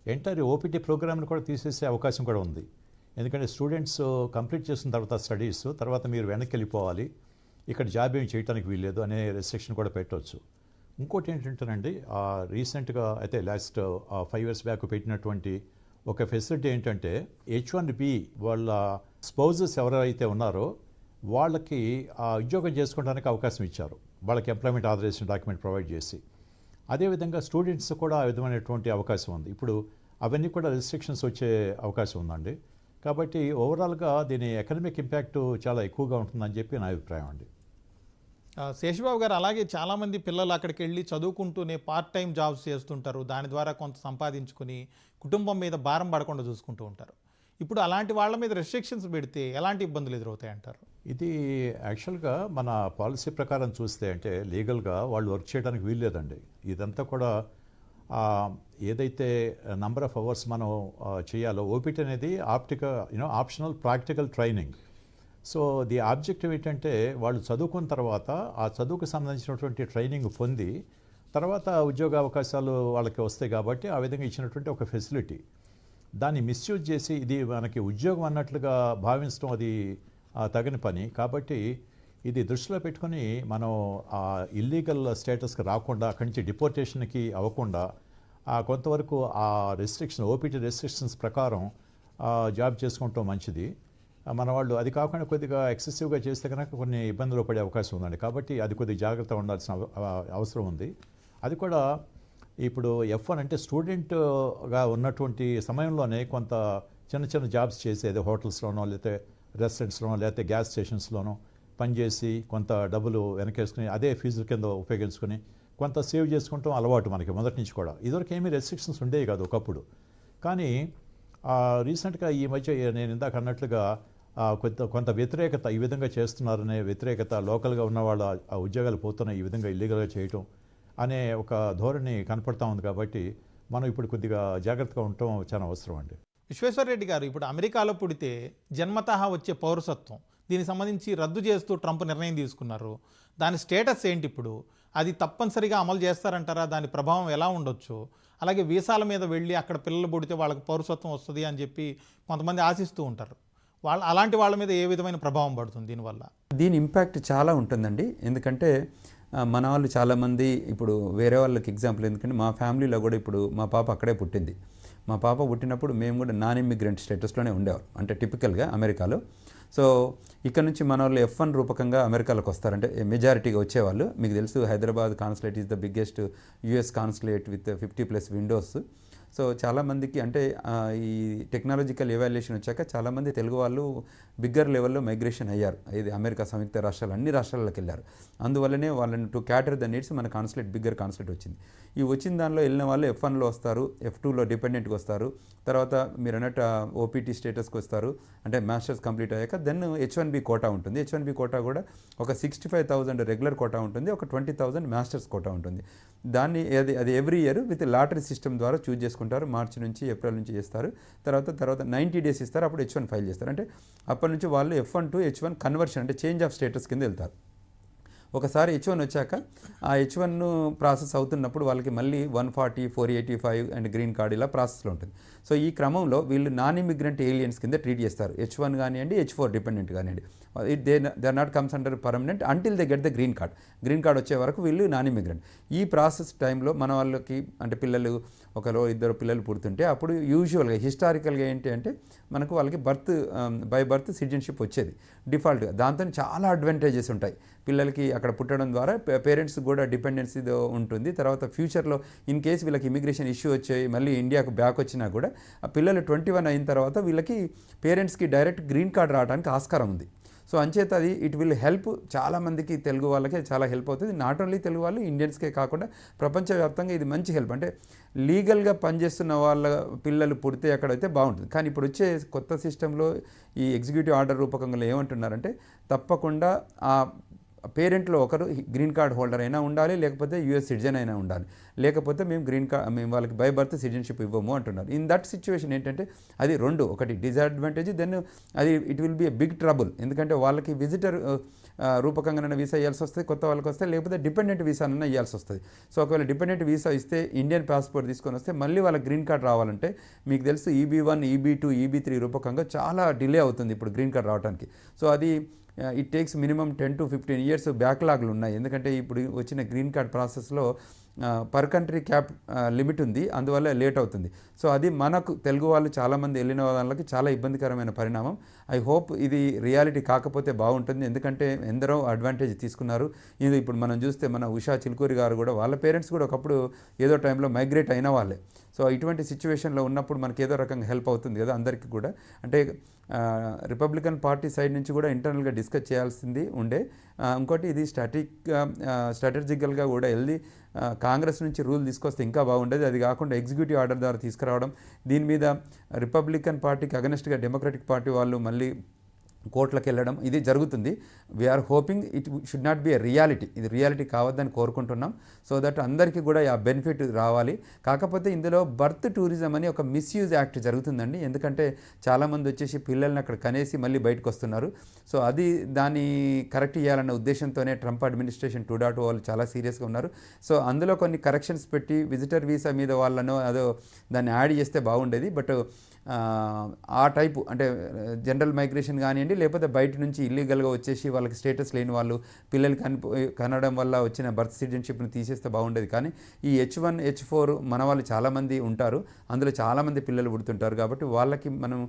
ఎంటైర్ ఓపీటీ ప్రోగ్రామ్ని కూడా తీసేసే అవకాశం కూడా ఉంది. ఎందుకంటే స్టూడెంట్స్ కంప్లీట్ చేసిన తర్వాత స్టడీస్ తర్వాత మీరు వెనక్కి వెళ్ళిపోవాలి. ఇక్కడ జాబ్ ఏమి చేయడానికి వీల్లేదు అనే రెస్ట్రిక్షన్ కూడా పెట్టవచ్చు ఇంకోటి ఏంటంటేనండి రీసెంట్గా అయితే లాస్ట్ ఫైవ్ ఇయర్స్ బ్యాక్ పెట్టినటువంటి ఒక ఫెసిలిటీ ఏంటంటే హెచ్ వన్ బి వాళ్ళ స్పౌజెస్ ఎవరైతే ఉన్నారో వాళ్ళకి ఆ ఉద్యోగం చేసుకోవడానికి అవకాశం ఇచ్చారు. వాళ్ళకి ఎంప్లాయ్మెంట్ ఆథరైజేషన్ డాక్యుమెంట్ ప్రొవైడ్ చేసి. అదేవిధంగా స్టూడెంట్స్ కూడా ఆ విధమైనటువంటి అవకాశం ఉంది. ఇప్పుడు అవన్నీ కూడా రిస్ట్రిక్షన్స్ వచ్చే అవకాశం ఉందండి. కాబట్టి ఓవరాల్గా దీని ఎకనమిక్ ఇంపాక్ట్ చాలా ఎక్కువగా ఉంటుందని చెప్పి నా అభిప్రాయం అండి. శేషబాబు గారు అలాగే చాలామంది పిల్లలు అక్కడికి వెళ్ళి చదువుకుంటూనే పార్ట్ టైం జాబ్స్ చేస్తుంటారు. దాని ద్వారా కొంత సంపాదించుకుని కుటుంబం మీద భారం పడకుండా చూసుకుంటూ ఉంటారు. ఇప్పుడు అలాంటి వాళ్ళ మీద రెస్ట్రిక్షన్స్ పెడితే ఎలాంటి ఇబ్బందులు ఎదురవుతాయి అంటారు? ఇది యాక్చువల్గా మన పాలసీ ప్రకారం చూస్తే అంటే లీగల్గా వాళ్ళు వర్క్ చేయడానికి వీల్లేదండి. ఇదంతా కూడా ఏదైతే నంబర్ ఆఫ్ అవర్స్ మనం చేయాలో ఓపీటీ అనేది ఆప్టిక you know optional practical training so the objective ఏంటంటే వాళ్ళు చదువుకున్న తర్వాత ఆ చదువుకు సంబంధించినటువంటి ట్రైనింగ్ పొంది తర్వాత ఉద్యోగ అవకాశాలు వాళ్ళకి వస్తాయి కాబట్టి ఆ విధంగా ఇచ్చినటువంటి ఒక ఫెసిలిటీ దాన్ని మిస్యూజ్ చేసి ఇది మనకి ఉద్యోగం అన్నట్లుగా భావించడం అది తగిన తగని పని. కాబట్టి ఇది దృష్టిలో పెట్టుకొని మనం ఆ ఇల్లీగల్ స్టేటస్కి రాకుండా అక్కడి నుంచి డిపోర్టేషన్కి అవ్వకుండా కొంతవరకు ఆ రెస్ట్రిక్షన్ ఓపీటీ రెస్ట్రిక్షన్స్ ప్రకారం జాబ్ చేసుకుంటాం మంచిది. మన వాళ్ళు అది కాకుండా కొద్దిగా ఎక్సెసివ్గా చేస్తే కనుక కొన్ని ఇబ్బందులు పడే అవకాశం ఉందండి. కాబట్టి అది కొద్దిగా జాగ్రత్త ఉండాల్సిన అవ- అవసరం ఉంది. అది కూడా ఇప్పుడు ఎఫ్ వన్ అంటే స్టూడెంట్గా ఉన్నటువంటి సమయంలోనే కొంత చిన్న చిన్న జాబ్స్ చేసేది హోటల్స్లోనో లేకపోతే రెస్టారెంట్స్లోనో లేకపోతే గ్యాస్ స్టేషన్స్లోనో పనిచేసి కొంత డబ్బులు వెనకేసుకుని అదే ఫీజుల కింద ఉపయోగించుకొని కొంత సేవ్ చేసుకుంటాం అలవాటు మనకి మొదటి నుంచి కూడా. ఇదివరకు ఏమీ రెస్ట్రిక్షన్స్ ఉండేవి కాదు ఒకప్పుడు. కానీ రీసెంట్గా ఈ మధ్య నేను ఇందాక అన్నట్లుగా కొంత కొంత వ్యతిరేకత ఈ విధంగా చేస్తున్నారనే వ్యతిరేకత లోకల్గా ఉన్న వాళ్ళ ఆ ఉద్యోగాలు పోతున్నాయి ఈ విధంగా ఇల్లీగల్గా చేయటం అనే ఒక ధోరణి కనపడతా ఉంది కాబట్టి మనం ఇప్పుడు కొద్దిగా జాగ్రత్తగా ఉండటం చాలా అవసరం అండి. విశ్వేశ్వరరెడ్డి గారు ఇప్పుడు అమెరికాలో పుడితే జన్మతహా వచ్చే పౌరసత్వం దీనికి సంబంధించి రద్దు చేస్తూ ట్రంప్ నిర్ణయం తీసుకున్నారు. దాని స్టేటస్ ఏంటి ఇప్పుడు? అది తప్పనిసరిగా అమలు చేస్తారంటారా? దాని ప్రభావం ఎలా ఉండొచ్చు? అలాగే వీసాల మీద వెళ్ళి అక్కడ పిల్లలు పుడితే వాళ్ళకి పౌరసత్వం వస్తుంది అని చెప్పి కొంతమంది ఆశిస్తూ ఉంటారు. వాళ్ళ అలాంటి వాళ్ళ మీద ఏ విధమైన ప్రభావం పడుతుంది దీనివల్ల? దీని ఇంపాక్ట్ చాలా ఉంటుందండి. ఎందుకంటే మన వాళ్ళు చాలామంది ఇప్పుడు వేరే వాళ్ళకి ఎగ్జాంపుల్ ఎందుకంటే మా ఫ్యామిలీలో కూడా ఇప్పుడు మా పాప అక్కడే పుట్టింది. మా పాప పుట్టినప్పుడు మేము కూడా నాన్ ఇమ్మిగ్రెంట్ స్టేటస్లోనే ఉండేవారు అంటే టిపికల్గా అమెరికాలో. సో ఇక్కడ నుంచి మన వాళ్ళు ఎఫ్ వన్ రూపకంగా అమెరికాలోకి వస్తారంటే మెజారిటీగా వచ్చేవాళ్ళు. మీకు తెలుసు Hyderabad consulate is the biggest US consulate with fifty plus windows. So చాలామందికి అంటే ఈ టెక్నాలజికల్ ఎవాల్యుయేషన్ వచ్చాక చాలామంది తెలుగు వాళ్ళు బిగ్గర్ లెవెల్లో మైగ్రేషన్ అయ్యారు. ఇది అమెరికా సంయుక్త రాష్ట్రాలు అన్ని రాష్ట్రాలకు వెళ్ళారు. అందువల్లనే వాళ్ళని టు క్యాటర్ ద నీడ్స్ మన కాన్సులేట్ బిగ్గర్ కాన్సులేట్ వచ్చింది. ఈ వచ్చిన దానిలో వెళ్ళిన వాళ్ళు ఎఫ్ వన్లో వస్తారు ఎఫ్ టూలో డిపెండెంట్కి వస్తారు. తర్వాత మీరు అన్నట్టు ఓపీటీ స్టేటస్కి వస్తారు. అంటే మాస్టర్స్ కంప్లీట్ అయ్యాక then H one B quota ఉంటుంది. హెచ్ వన్ బి కోటా కూడా ఒక sixty five thousand regular quota ఉంటుంది ఒక ట్వంటీ థౌసండ్ మాస్టర్స్ కోటా ఉంటుంది. దాన్ని అది అది every year with lottery system ద్వారా చూజ్ చేసుకుంటారు మార్చి నుంచి ఏప్రిల్ నుంచి చేస్తారు. తర్వాత తర్వాత నైంటీ డేస్ ఇస్తారు. అప్పుడు హెచ్ వన్ ఫైల్ చేస్తారు. అంటే అప్పటి నుంచి వాళ్ళు F one to H one conversion అంటే చేంజ్ ఆఫ్ స్టేటస్ కింద వెళ్తారు. ఒకసారి హెచ్ వన్ వచ్చాక ఆ హెచ్ వన్ ప్రాసెస్ అవుతున్నప్పుడు వాళ్ళకి మళ్ళీ one forty four eighty five and green card ఇలా ప్రాసెస్లో ఉంటుంది. సో ఈ క్రమంలో వీళ్ళు నాన్ ఇమిగ్రెంట్ ఏలియన్స్ కింద ట్రీట్ చేస్తారు. హెచ్ వన్ కానివ్వండి హెచ్ ఫోర్ డిపెండెంట్ కానివ్వండి. It they they not comes under permanent until they get the green card green card వచ్చే వరకు వీళ్ళు నాన్ ఇమిగ్రెంట్ ఈ ప్రాసెస్ టైంలో మన వాళ్ళకి అంటే పిల్లలు ఒకరో ఇద్దరు పిల్లలు పుడుతుంటే అప్పుడు యూజువల్గా హిస్టారికల్గా ఏంటి అంటే మనకు వాళ్ళకి బర్త్ బై బర్త్ సిటిజన్షిప్ వచ్చేది. డిఫాల్ట్గా దాంతో చాలా అడ్వాంటేజెస్ ఉంటాయి. పిల్లలకి అక్కడ పుట్టడం ద్వారా పేరెంట్స్ కూడా డిపెండెన్సీ ఉంటుంది. తర్వాత ఫ్యూచర్లో ఇన్ కేస్ వీళ్ళకి ఇమిగ్రేషన్ ఇష్యూ వచ్చాయి మళ్ళీ ఇండియాకు బ్యాక్ వచ్చినా కూడా ఆ పిల్లలు ట్వంటీ వన్ అయిన తర్వాత వీళ్ళకి పేరెంట్స్కి డైరెక్ట్ గ్రీన్ కార్డ్ రావడానికి ఆస్కారం ఉంది. సో అంచేత అది ఇట్ విల్ హెల్ప్ చాలామందికి తెలుగు వాళ్ళకే చాలా హెల్ప్ అవుతుంది. నాట్ ఓన్లీ తెలుగు వాళ్ళు ఇండియన్స్కే కాకుండా ప్రపంచవ్యాప్తంగా ఇది మంచి హెల్ప్. అంటే లీగల్గా పనిచేస్తున్న వాళ్ళ పిల్లలు పుడితే అక్కడైతే బాగుంటుంది. కానీ ఇప్పుడు వచ్చే కొత్త సిస్టంలో ఈ ఎగ్జిక్యూటివ్ ఆర్డర్ రూపకంలో ఏమంటున్నారంటే తప్పకుండా ఆ పేరెంట్లో ఒకరు గ్రీన్ కార్డ్ హోల్డర్ అయినా ఉండాలి లేకపోతే యూఎస్ సిటిజన్ అయినా ఉండాలి. లేకపోతే మేము గ్రీన్ కార్డ్ మేము వాళ్ళకి బై బర్త్ సిటిజన్షిప్ ఇవ్వము అంటున్నారు. ఇన్ దట్ సిచ్యువేషన్ ఏంటంటే అది రెండు ఒకటి డిసడ్వాంటేజ్ దెన్ అది it will be a big trouble. ఎందుకంటే వాళ్ళకి విజిటర్ రూపకంగానైనా వీసా ఇవ్వాల్సి వస్తుంది కొత్త వాళ్ళకి వస్తే లేకపోతే డిపెండెంట్ వీసానైనా ఇవ్వాల్సి వస్తుంది. సో ఒకవేళ డిపెండెంట్ వీసా ఇస్తే ఇండియన్ పాస్పోర్ట్ తీసుకొని వస్తే మళ్ళీ వాళ్ళ గ్రీన్ కార్డ్ రావాలంటే మీకు తెలుసు EB one EB two EB three రూపకంగా చాలా డిలే అవుతుంది ఇప్పుడు గ్రీన్ కార్డ్ రావడానికి సో అది it takes minimum ten to fifteen years బ్యాక్లాగ్లు ఉన్నాయి. ఎందుకంటే ఇప్పుడు వచ్చిన గ్రీన్ కార్డ్ ప్రాసెస్లో పర్ కంట్రీ క్యాప్ లిమిట్ ఉంది అందువల్ల లేట్ అవుతుంది. సో అది మనకు తెలుగు వాళ్ళు చాలామంది వెళ్ళిన వాళ్ళకి చాలా ఇబ్బందికరమైన పరిణామం. ఐ హోప్ ఇది రియాలిటీ కాకపోతే బాగుంటుంది. ఎందుకంటే ఎందరో అడ్వాంటేజ్ తీసుకున్నారు. ఇది ఇప్పుడు మనం చూస్తే మన ఉషా చిలుకూరి గారు కూడా వాళ్ళ పేరెంట్స్ కూడా ఒకప్పుడు ఏదో టైంలో మైగ్రేట్ అయిన వాళ్ళే. సో ఇటువంటి సిచ్యువేషన్లో ఉన్నప్పుడు మనకి ఏదో రకంగా హెల్ప్ అవుతుంది కదా అందరికీ కూడా. అంటే రిపబ్లికన్ పార్టీ సైడ్ నుంచి కూడా ఇంటర్నల్గా డిస్కస్ చేయాల్సింది ఉండే. ఇంకోటి ఇది స్ట్రాటిక్ స్ట్రాటజికల్గా కూడా వెళ్ళి కాంగ్రెస్ నుంచి రూల్ తీసుకొస్తే ఇంకా బాగుండేది. అది కాకుండా ఎగ్జిక్యూటివ్ ఆర్డర్ ద్వారా తీసుకురావడం దీని మీద రిపబ్లికన్ పార్టీకి అగనెస్ట్గా డెమోక్రటిక్ పార్టీ వాళ్ళు మళ్ళీ కోర్టులకు వెళ్ళడం ఇది జరుగుతుంది. We're hoping it should not be a reality ఇది రియాలిటీ కావద్దని కోరుకుంటున్నాం. సో దట్ అందరికీ కూడా ఆ బెనిఫిట్ రావాలి. కాకపోతే ఇందులో బర్త్ టూరిజం అని ఒక మిస్యూజ్ యాక్ట్ జరుగుతుందండి. ఎందుకంటే చాలామంది వచ్చేసి పిల్లల్ని అక్కడ కనేసి మళ్ళీ బయటకు వస్తున్నారు సో అది దాన్ని కరెక్ట్ చేయాలన్న ఉద్దేశంతోనే ట్రంప్ అడ్మినిస్ట్రేషన్ టూ డాట్ వాళ్ళు చాలా సీరియస్గా ఉన్నారు. సో అందులో కొన్ని కరెక్షన్స్ పెట్టి విజిటర్ వీసా మీద వాళ్ళను అదో దాన్ని యాడ్ చేస్తే బాగుండేది. బట్ ఆ, టైపు అంటే జనరల్ మైగ్రేషన్ కానివ్వండి లేకపోతే బయట నుంచి ఇల్లీగల్గా వచ్చేసి వాళ్ళకి స్టేటస్ లేని వాళ్ళు పిల్లలు కని కనడం వల్ల వచ్చిన బర్త్ సిటిజన్షిప్ని తీసేస్తే బాగుండేది. కానీ ఈ హెచ్ వన్ హెచ్ ఫోర్ మన వాళ్ళు చాలామంది ఉంటారు. అందులో చాలామంది పిల్లలు పుడుతుంటారు కాబట్టి వాళ్ళకి మనం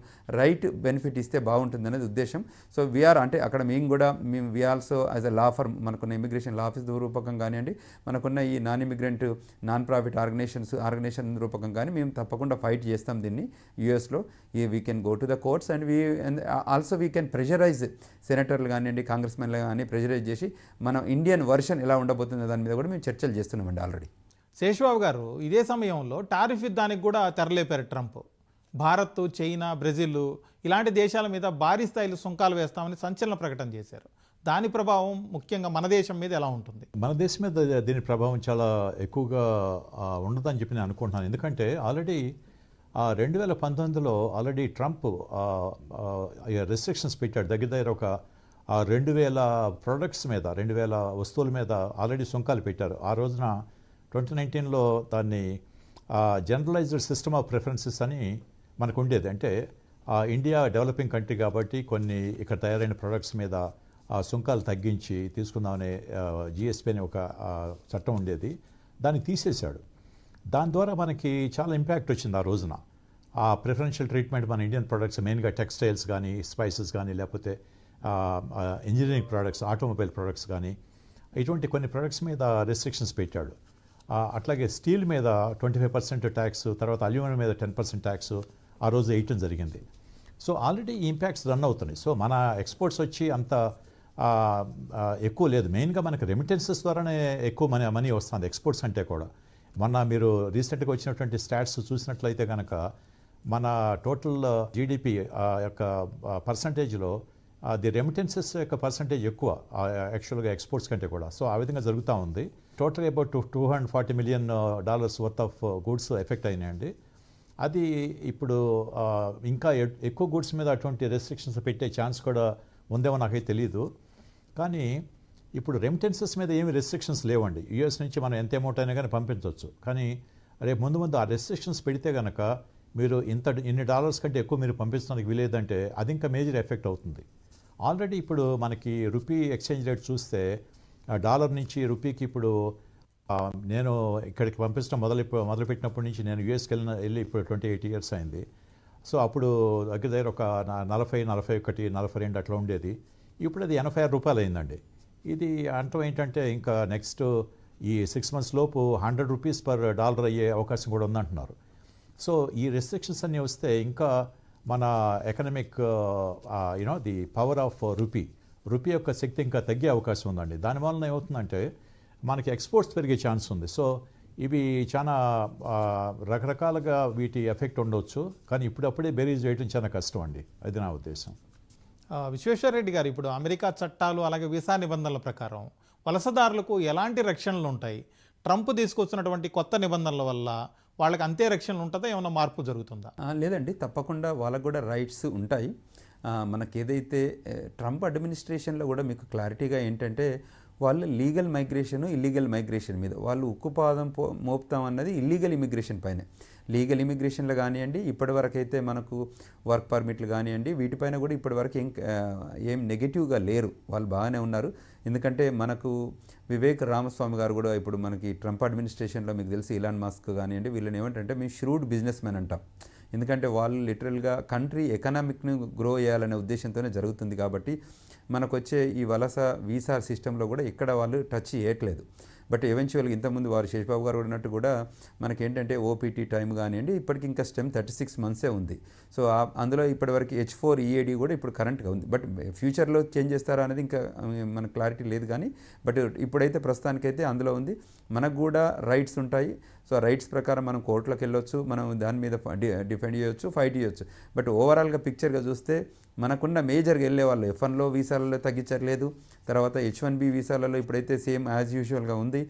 రైట్ బెనిఫిట్ ఇస్తే బాగుంటుంది అనేది ఉద్దేశం. సో వీఆర్ అంటే అక్కడ మేము కూడా మేము we also as a law firm మనకున్న ఇమిగ్రేషన్ లా ఆఫీస్ రూపకం కానివ్వండి మనకున్న ఈ non immigrant non profit organizations organization రూపకం కానీ మేము తప్పకుండా ఫైట్ చేస్తాం దీన్ని యూఎస్లో ఈ we can go to the courts and we also we can pressurize సెనేటర్లు కానివ్వండి కాంగ్రెస్ మెన్లు కానీ ప్రెషరైజ్ చేసి మనం ఇండియన్ వర్షన్ ఎలా ఉండబోతుందో దాని మీద కూడా మేము చర్చలు చేస్తున్నామండి ఆల్రెడీ. శేషబాబు గారు ఇదే సమయంలో టారిఫ్ యుద్ధానికి కూడా తెరలేపారు ట్రంప్. భారత్ చైనా బ్రెజిల్ ఇలాంటి దేశాల మీద భారీ స్థాయిలో సుంకాలు వేస్తామని సంచలన ప్రకటన చేశారు. దాని ప్రభావం ముఖ్యంగా మన దేశం మీద ఎలా ఉంటుంది? మన దేశం మీద దీని ప్రభావం చాలా ఎక్కువగా ఉండదని చెప్పి నేను అనుకుంటున్నాను. ఎందుకంటే ఆల్రెడీ రెండు వేల పంతొమ్మిదిలో ఆల్రెడీ ట్రంప్ రెస్ట్రిక్షన్స్ పెట్టాడు. దగ్గర దగ్గర ఒక ఆ, రెండు వేల ప్రొడక్ట్స్ మీద రెండు వేల వస్తువుల మీద ఆల్రెడీ సుంకాలు పెట్టారు. ఆ రోజున ట్వంటీ నైన్టీన్లో దాన్ని జనరలైజ్డ్ సిస్టమ్ ఆఫ్ ప్రిఫరెన్సెస్ అని మనకు ఉండేది. అంటే ఆ, ఇండియా డెవలపింగ్ కంట్రీ కాబట్టి కొన్ని ఇక్కడ తయారైన ప్రొడక్ట్స్ మీద ఆ సుంకాలు తగ్గించి తీసుకుందామనే జిఎస్పీ అనే ఒక చట్టం ఉండేది. దాన్ని తీసేశాడు. దాని ద్వారా మనకి చాలా ఇంపాక్ట్ వచ్చింది ఆ రోజున. ఆ ప్రిఫరెన్షియల్ ట్రీట్మెంట్ మన ఇండియన్ ప్రొడక్ట్స్ మెయిన్గా టెక్స్టైల్స్ కానీ స్పైసెస్ కానీ లేకపోతే ఇంజనీరింగ్ ప్రొడక్ట్స్ ఆటోమొబైల్ ప్రొడక్ట్స్ కానీ ఇటువంటి కొన్ని ప్రొడక్ట్స్ మీద రెస్ట్రిక్షన్స్ పెట్టాడు. అట్లాగే స్టీల్ మీద ట్వంటీ ఫైవ్ పర్సెంట్ ట్యాక్స్ తర్వాత అల్యూమినియం మీద టెన్ పర్సెంట్ ట్యాక్స్ ఆ రోజు వేయటం జరిగింది. సో ఆల్రెడీ ఈ ఇంపాక్ట్స్ రన్ అవుతున్నాయి. సో మన ఎక్స్పోర్ట్స్ వచ్చి అంత ఎక్కువ లేదు. మెయిన్గా మనకి రెమిటెన్సెస్ ద్వారానే ఎక్కువ మనీ మనీ వస్తుంది ఎక్స్పోర్ట్స్ అంటే కూడా. మొన్న మీరు రీసెంట్గా వచ్చినటువంటి స్టాట్స్ చూసినట్లయితే కనుక మన టోటల్ జీడిపి యొక్క పర్సంటేజ్లో ది రెమిటెన్సెస్ యొక్క పర్సంటేజ్ ఎక్కువ యాక్చువల్గా ఎక్స్పోర్ట్స్ కంటే కూడా. సో ఆ విధంగా జరుగుతూ ఉంది. Total about two two hundred forty million dollars worth of goods effect అయినాయండి. అది ఇప్పుడు ఇంకా ఎ- ఎక్కువ గూడ్స్ మీద అటువంటి రెస్ట్రిక్షన్స్ పెట్టే ఛాన్స్ కూడా ఉందేమో నాకైతే తెలియదు కానీ ఇప్పుడు రెమిటెన్సెస్ మీద ఏమి రెస్ట్రిక్షన్స్ లేవండి. యూఎస్ నుంచి మనం ఎంత అమౌంట్ అయినా కానీ పంపించవచ్చు కానీ రేపు ముందు ముందు ఆ రెస్ట్రిక్షన్స్ పెడితే కనుక మీరు ఇంత ఇన్ని డాలర్స్ కంటే ఎక్కువ మీరు పంపించడానికి వీలేదంటే అది ఇంకా మేజర్ ఎఫెక్ట్ అవుతుంది. ఆల్రెడీ ఇప్పుడు మనకి రూపీ ఎక్స్చేంజ్ రేట్ చూస్తే ఆ డాలర్ నుంచి రూపీకి ఇప్పుడు నేను ఇక్కడికి పంపించడం మొదలు మొదలుపెట్టినప్పటి నుంచి నేను యూఎస్కి వెళ్ళిన వెళ్ళి ఇప్పుడు ట్వంటీ ఎయిట్ ఇయర్స్ అయింది. సో అప్పుడు దగ్గర దగ్గర ఒక నలభై నలభై ఒకటి నలభై రెండు అట్లా ఉండేది. ఇప్పుడు అది ఎనభై ఆరు రూపాయలు అయిందండి ఇది అంటం ఏంటంటే ఇంకా నెక్స్ట్ ఈ సిక్స్ మంత్స్ లోపు హండ్రెడ్ రూపీస్ పర్ డాలర్ అయ్యే అవకాశం కూడా ఉందంటున్నారు. సో ఈ రెస్ట్రిక్షన్స్ అన్నీ వస్తే ఇంకా మన economic you know the power of rupee rupee యొక్క శక్తి ఇంకా తగ్గే అవకాశం ఉందండి. దానివల్ల ఏమవుతుందంటే మనకి ఎక్స్పోర్ట్స్ పెరిగే ఛాన్స్ ఉంది. సో ఇవి చాలా రకరకాలుగా వీటి ఎఫెక్ట్ ఉండొచ్చు. కానీ ఇప్పుడప్పుడే బెరీజ్ చేయడం చాలా కష్టం అండి. అది నా ఉద్దేశం. విశ్వేశ్వరరెడ్డి గారు ఇప్పుడు అమెరికా చట్టాలు అలాగే వీసా నిబంధనల ప్రకారం వలసదారులకు ఎలాంటి రక్షణలు ఉంటాయి? ట్రంప్ తీసుకొచ్చినటువంటి కొత్త నిబంధనల వల్ల వాళ్ళకి అంతే రక్షణలు ఉంటుందా? ఏమైనా మార్పు జరుగుతుందా? లేదండి. తప్పకుండా వాళ్ళకు కూడా రైట్స్ ఉంటాయి. మనకి ఏదైతే ట్రంప్ అడ్మినిస్ట్రేషన్లో కూడా మీకు క్లారిటీగా ఏంటంటే వాళ్ళు లీగల్ మైగ్రేషన్ ఇల్లీగల్ మైగ్రేషన్ మీద వాళ్ళు ఉక్కుపాదం పో మోపుతాం అన్నది ఇల్లీగల్ ఇమిగ్రేషన్ పైనే. లీగల్ ఇమిగ్రేషన్లు కానివ్వండి ఇప్పటివరకైతే అయితే మనకు వర్క్ పర్మిట్లు కానివ్వండి వీటిపైన కూడా ఇప్పటివరకు ఏం ఏం నెగిటివ్గా లేరు. వాళ్ళు బాగానే ఉన్నారు. ఎందుకంటే మనకు వివేక్ రామస్వామి గారు కూడా ఇప్పుడు మనకి ట్రంప్ అడ్మినిస్ట్రేషన్లో మీకు తెలిసి ఇలాన్ మాస్క్ కానివ్వండి వీళ్ళని ఏమంటే మేము ష్రూడ్ బిజినెస్ మ్యాన్ అంటాం. ఎందుకంటే వాళ్ళు లిటరల్గా కంట్రీ ఎకనామిక్ని గ్రో చేయాలనే ఉద్దేశంతోనే జరుగుతుంది కాబట్టి మనకు వచ్చే ఈ వలస వీసా సిస్టంలో కూడా ఇక్కడ వాళ్ళు టచ్ చేయట్లేదు. బట్ ఎవెన్చువల్గా ఇంతకుముందు వారు శేషబాబు గారు ఉన్నట్టు కూడా మనకేంటంటే ఓపీటీ టైం కానివ్వండి ఇప్పటికి ఇంకా స్టెమ్ థర్టీ సిక్స్ మంత్సే ఉంది. సో అందులో ఇప్పటివరకు హెచ్ ఫోర్ ఈఏడి కూడా ఇప్పుడు కరెంట్గా ఉంది. బట్ ఫ్యూచర్లో చేంజ్ చేస్తారా అనేది ఇంకా మన మనకు క్లారిటీ లేదు కానీ బట్ ఇప్పుడైతే ప్రస్తుతానికైతే అందులో ఉంది. మనకు కూడా రైట్స్ ఉంటాయి. సో రైట్స్ ప్రకారం మనం కోర్టులకు వెళ్ళొచ్చు మనం దాని మీద డిఫెండ్ చేయొచ్చు ఫైట్ చేయొచ్చు. బట్ ఓవరాల్గా పిక్చర్గా చూస్తే మనకున్న మేజర్గా వెళ్ళే వాళ్ళు ఎఫ్ వన్లో వీసాలలో తగ్గించట్లేదు. తర్వాత హెచ్ వన్ బి వీసాలలో ఇప్పుడైతే సేమ్ యాజ్ యూజువల్గా ఉంది.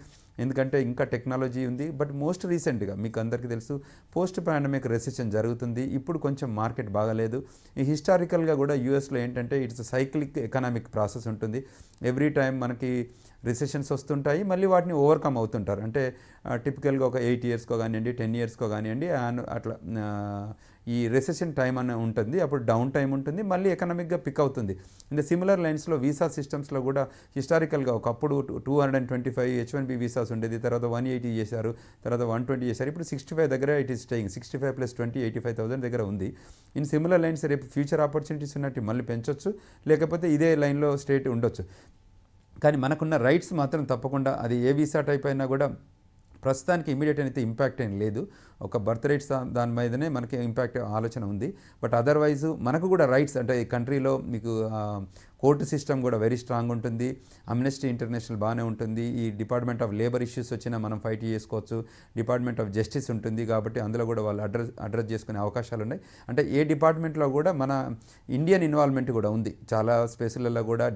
ఎందుకంటే ఇంకా టెక్నాలజీ ఉంది. బట్ మోస్ట్ రీసెంట్గా మీకు అందరికీ తెలుసు పోస్ట్ పాండమిక్ రెసెషన్ జరుగుతుంది. ఇప్పుడు కొంచెం మార్కెట్ బాగాలేదు. ఈ హిస్టారికల్గా కూడా యూఎస్లో ఏంటంటే ఇట్స్ సైక్లిక్ ఎకనామిక్ ప్రాసెస్ ఉంటుంది. ఎవ్రీ టైం మనకి రిసెషన్స్ వస్తుంటాయి మళ్ళీ వాటిని ఓవర్కమ్ అవుతుంటారు. అంటే టిపికల్గా ఒక ఎయిట్ ఇయర్స్కో కానివ్వండి టెన్ ఇయర్స్కో కానివ్వండి అట్లా ఈ రెసెషన్ టైం అని ఉంటుంది. అప్పుడు డౌన్ టైం ఉంటుంది మళ్ళీ ఎకనామిక్గా పిక్ అవుతుంది. ఇంకా సిమిలర్ లైన్స్లో వీసా సిస్టమ్స్లో కూడా హిస్టారికల్గా ఒకప్పుడు two hundred and twenty five H one B visas ఉండేది తర్వాత వన్ ఎయిటీ చేశారు తర్వాత వన్ ట్వంటీ చేశారు. ఇప్పుడు సిక్స్టీ ఫైవ్ దగ్గర it is staying sixty five plus twenty eighty five thousand దగ్గర ఉంది. ఇన్ సిమిలర్ లైన్స్ రేపు ఫ్యూచర్ ఆపర్చునిటీస్ ఉన్నట్టు మళ్ళీ పెంచొచ్చు లేకపోతే ఇదే లైన్లో స్టేట్ ఉండొచ్చు. కానీ మనకున్న రైట్స్ మాత్రం తప్పకుండా అది ఏ వీసా టైప్ అయినా కూడా ప్రస్తుతానికి ఇమీడియట్ అయితే ఇంపాక్ట్ ఏం లేదు. ఒక బర్త్ రైట్స్ దాని మీదనే మనకి ఇంపాక్ట్ ఆలోచన ఉంది. బట్ అదర్వైజ్ మనకు కూడా రైట్స్ అంటే ఈ కంట్రీలో మీకు కోర్టు సిస్టమ్ కూడా వెరీ స్ట్రాంగ్ ఉంటుంది. అమ్నెస్టీ ఇంటర్నేషనల్ బాగానే ఉంటుంది. ఈ డిపార్ట్మెంట్ ఆఫ్ లేబర్ ఇష్యూస్ వచ్చినా మనం ఫైట్ చేసుకోవచ్చు. డిపార్ట్మెంట్ ఆఫ్ జస్టిస్ ఉంటుంది కాబట్టి అందులో కూడా వాళ్ళు అడ్రస్ అడ్రస్ చేసుకునే అవకాశాలు ఉన్నాయి. అంటే ఏ డిపార్ట్మెంట్లో కూడా మన ఇండియన్ ఇన్వాల్వ్మెంట్ కూడా ఉంది. చాలా స్పేసులలో కూడా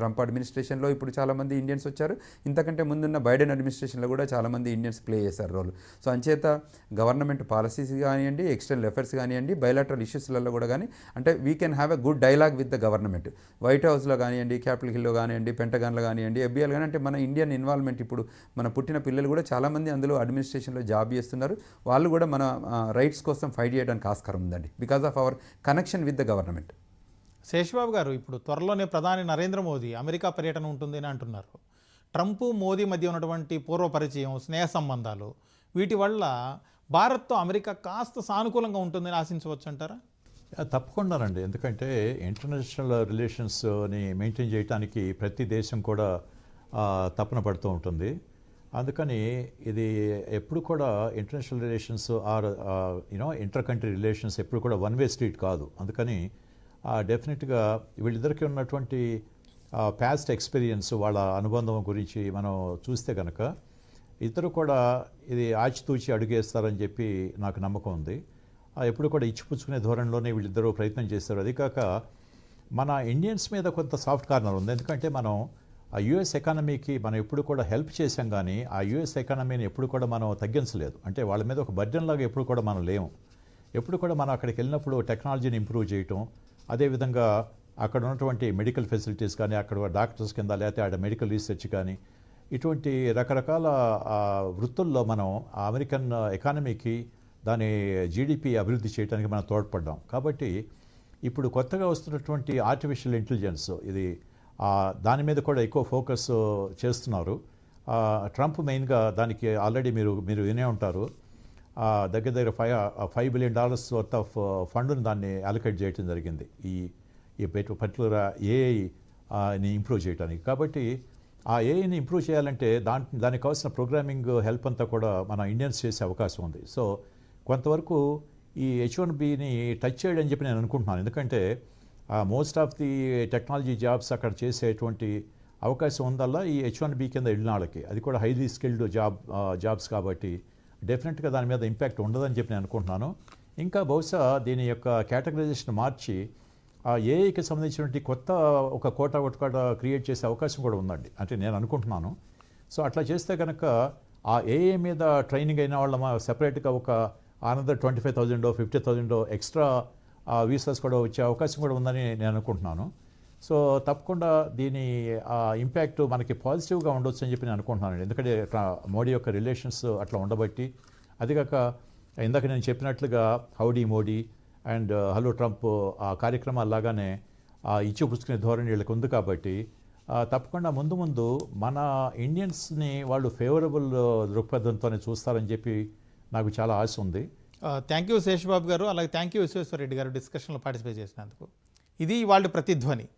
ట్రంప్ అడ్మినిస్ట్రేషన్లో ఇప్పుడు చాలామంది ఇండియన్స్ వచ్చారు. ఇంతకంటే ముందున్న బైడెన్ అడ్మినిస్ట్రేషన్లో కూడా చాలామంది ఇండియన్స్ ప్లే చేశారు రోల్. సో అంచేత గవర్నమెంట్ పాలసీస్ కానివ్వండి ఎక్స్టర్నల్ అఫైర్స్ కానివ్వండి బయలాటరల్ ఇష్యూస్లలో కూడా కానీ అంటే we can have a good dialogue with the government White హౌస్లో కానివ్వండి క్యాపిటల్ హిల్లో కానివ్వండి పెంటగాన్లో కానివ్వండి ఎఫ్బిఐలు కానీ అంటే మన ఇండియన్ ఇన్వాల్వ్మెంట్ ఇప్పుడు మన పుట్టిన పిల్లలు కూడా చాలామంది అందులో అడ్మినిస్ట్రేషన్లో జాబ్ చేస్తున్నారు. వాళ్ళు కూడా మన రైట్స్ కోసం ఫైట్ చేయడానికి ఆస్కారం ఉందండి because of our connection with the government Seshababu గారు ఇప్పుడు త్వరలోనే ప్రధాని నరేంద్ర మోదీ అమెరికా పర్యటన ఉంటుంది అని అంటున్నారు. ట్రంప్ మోదీ మధ్య ఉన్నటువంటి పూర్వ పరిచయం స్నేహ సంబంధాలు వీటి వల్ల భారత్తో అమెరికా కాస్త సానుకూలంగా ఉంటుందని ఆశించవచ్చు అంటారా తప్పకుండానండి. ఎందుకంటే ఇంటర్నేషనల్ రిలేషన్స్ని మెయింటైన్ చేయడానికి ప్రతి దేశం కూడా తపన పడుతూ ఉంటుంది. అందుకని ఇది ఎప్పుడు కూడా international relations or you know inter country relations ఎప్పుడు కూడా వన్ వే స్ట్రీట్ కాదు. అందుకని డెఫినెట్గా వీళ్ళిద్దరికీ ఉన్నటువంటి ప్యాస్ట్ ఎక్స్పీరియన్స్ వాళ్ళ అనుబంధం గురించి మనం చూస్తే కనుక ఇద్దరు కూడా ఇది ఆచితూచి అడుగేస్తారని చెప్పి నాకు నమ్మకం ఉంది. ఆ, ఎప్పుడు కూడా ఇచ్చిపుచ్చుకునే ధోరణిలోనే వీళ్ళిద్దరూ ప్రయత్నం చేస్తారు అది కాక మన ఇండియన్స్ మీద కొంత సాఫ్ట్ కార్నర్ ఉంది. ఎందుకంటే మనం ఆ యుఎస్ ఎకానమీకి మనం ఎప్పుడు కూడా హెల్ప్ చేసాం కానీ ఆ యుఎస్ ఎకానమీని ఎప్పుడు కూడా మనం తగ్గించలేదు. అంటే వాళ్ళ మీద ఒక బర్డెన్ లాగా ఎప్పుడు కూడా మనం లేము. ఎప్పుడు కూడా మనం అక్కడికి వెళ్ళినప్పుడు టెక్నాలజీని ఇంప్రూవ్ చేయటం అదేవిధంగా అక్కడ ఉన్నటువంటి మెడికల్ ఫెసిలిటీస్ కానీ అక్కడ డాక్టర్స్ కింద లేకపోతే ఆడ మెడికల్ రీసెర్చ్ కానీ ఇటువంటి రకరకాల వృత్తుల్లో మనం అమెరికన్ ఎకానమీకి దాని జీడిపి అభివృద్ధి చేయడానికి మనం తోడ్పడ్డాం. కాబట్టి ఇప్పుడు కొత్తగా వస్తున్నటువంటి ఆర్టిఫిషియల్ ఇంటెలిజెన్స్ ఇది దాని మీద కూడా ఎక్కువ ఫోకస్ చేస్తున్నారు. ట్రంప్ మెయిన్గా దానికి ఆల్రెడీ మీరు మీరు వినే ఉంటారు. ఆ, దగ్గర దగ్గర five five billion dollars worth of ఫండ్ను దాన్ని అలొకేట్ చేయడం జరిగింది. ఈ ఈ పర్టికులర్ ఏఐని ఇంప్రూవ్ చేయడానికి కాబట్టి ఆ ఏఐని ఇంప్రూవ్ చేయాలంటే దాంట్ దానికి కావాల్సిన ప్రోగ్రామింగ్ హెల్ప్ అంతా కూడా మన ఇండియన్స్ చేసే అవకాశం ఉంది. సో కొంతవరకు ఈ హెచ్ వన్ బిని టచ్ చేయడం అని చెప్పి నేను అనుకుంటున్నాను. ఎందుకంటే most of the technology jobs అక్కడ చేసేటువంటి అవకాశం ఉందల్లా ఈ హెచ్ వన్ బి కింద వెళ్ళిన వాళ్ళకి అది కూడా హైలీ స్కిల్డ్ జాబ్ జాబ్స్ కాబట్టి డెఫినెట్గా దాని మీద ఇంపాక్ట్ ఉండదని చెప్పి నేను అనుకుంటున్నాను. ఇంకా బహుశా దీని యొక్క కేటగరైజేషన్ మార్చి ఆ ఏఐకి సంబంధించినటువంటి కొత్త ఒక కోట ఒకటి క్రియేట్ చేసే అవకాశం కూడా ఉందండి. అంటే నేను అనుకుంటున్నాను. సో అట్లా చేస్తే కనుక ఆ ఏఏ మీద ట్రైనింగ్ అయిన వాళ్ళ సెపరేట్గా ఒక another twenty five thousand fifty థౌజండో extra visas కూడా వచ్చే అవకాశం కూడా ఉందని నేను అనుకుంటున్నాను. సో తప్పకుండా దీని ఇంపాక్ట్ మనకి పాజిటివ్గా ఉండొచ్చు అని చెప్పి నేను అనుకుంటున్నాను ఎందుకంటే మోడీ యొక్క రిలేషన్స్ అట్లా ఉండబట్టి. అదిగాక ఇందాక నేను చెప్పినట్లుగా Howdy Modi and uh, hello Trump ఆ కార్యక్రమాలు లాగానే ఇచ్చి పుచ్చుకునే ధోరణి వీళ్ళకి ఉంది కాబట్టి తప్పకుండా ముందు ముందు మన ఇండియన్స్ని వాళ్ళు ఫేవరబుల్ uh, దృక్పథంతోనే చూస్తారని చెప్పి నాకు చాలా ఆశ ఉంది. Uh, థ్యాంక్ యూ శేషబాబు గారు అలాగే థ్యాంక్ యూ విశ్వేశ్వర రెడ్డి గారు డిస్కషన్లో పార్టిసిపేట్ చేసినందుకు. ఇది వాళ్ళ ప్రతిధ్వని.